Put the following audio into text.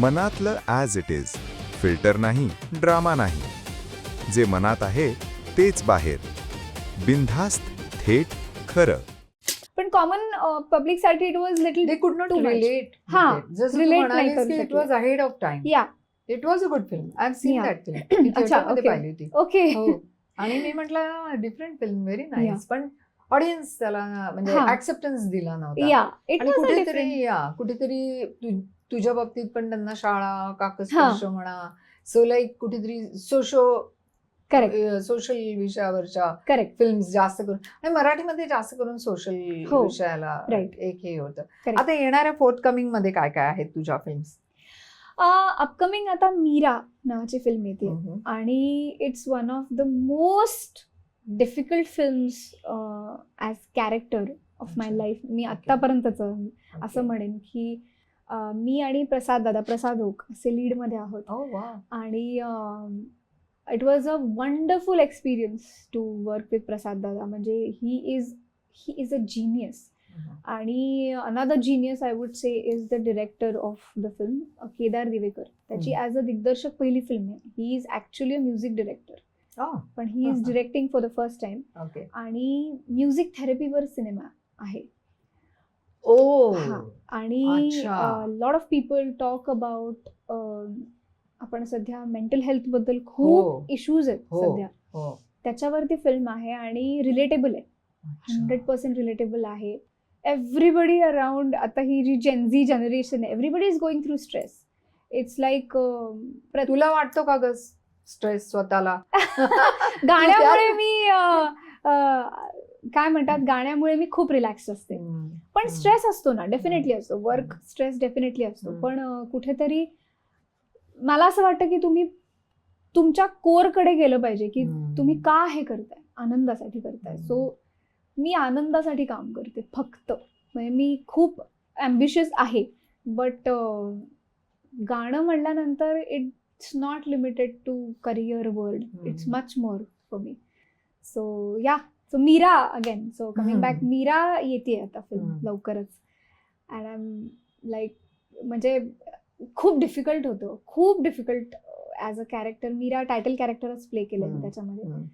मनातलं as it is filter नाही drama नाही. जे मनात आहे तेच बाहेर. बिनधास्त थेट खरं. पण common पब्लिकसाठी it was little they could not. Relate हा, जसं तू नाही करू it. Was ahead of time yeah. It was a good film I seen. That film अच्छा. पाहिली होती. ओके हो. आणि मी म्हटलं डिफरंट फिल्म व्हेरी नाईस पण ऑडियन्स त्याला म्हणजे. ऍक्सेप्टन्स दिला नव्हता. आणि कुठेतरी या कुठेतरी तुझ्या बाबतीत पण त्यांना शाळा काकस्पर्श म्हणा सो लाईक कुठेतरी सोशो करेक्ट सोशल विषयावरच्या करेक्ट फिल्म जास्त करून आणि मराठीमध्ये जास्त करून सोशल हो, विषयाला. एक हे होतं. आता येणाऱ्या फोर्थ कमिंगमध्ये काय काय आहेत तुझ्या फिल्म्स अपकमिंग आता मीरा नावाची फिल्म येते. आणि it's one of the most difficult films as character of my. Life मी. आत्तापर्यंतचं असं म्हणेन की मी आणि प्रसाद दादा प्रसाद ओक असे लीडमध्ये आहोत. Oh, wow. आणि it was a wonderful experience to work with Prasad दादा. म्हणजे he is he is a genius and another genius I would say is the director of the film Kedar Divekar. त्याची. As a दिग्दर्शक पहिली film आहे. He is actually a music director Oh, पण he is. Directing for the first time. आणि music थेरपीवर cinema आहे. Oh, हा. आणि. Lot of people talk about आपण सध्या मेंटल हेल्थबद्दल हो. खूप इश्यूज आहेत हो. सध्या हो. त्याच्यावरती फिल्म आहे आणि रिलेटेबल आहे. हंड्रेड पर्सेंट रिलेटेबल आहे एव्हरीबडी अराउंड आता ही जी जेनझी जनरेशन आहे everybody is going through stress it's like तुला वाटतो का ग स्ट्रेस स्वतःला गाण्यामुळे मी काय म्हणतात गाण्यामुळे मी खूप रिलॅक्स असते पण. स्ट्रेस असतो ना डेफिनेटली असतो. वर्क स्ट्रेस डेफिनेटली असतो. पण कुठेतरी मला असं वाटतं की तुम्ही तुमच्या कोरकडे गेलं पाहिजे की. तुम्ही का हे करताय? आनंदासाठी करताय. सो मी आनंदासाठी काम करते फक्त. म्हणजे मी खूप ॲम्बिशियस आहे. बट गाणं म्हणल्यानंतर it's not limited to career world it's. Much more for me so yeah so Meera again so coming back. Meera येते आता फिल्म हम्म. लवकरच अँड आय एम लाईक म्हणजे खूप डिफिकल्ट होतं खूप difficult as a character Meera title कॅरेक्टरच play केलं. त्याच्यामध्ये हम्म.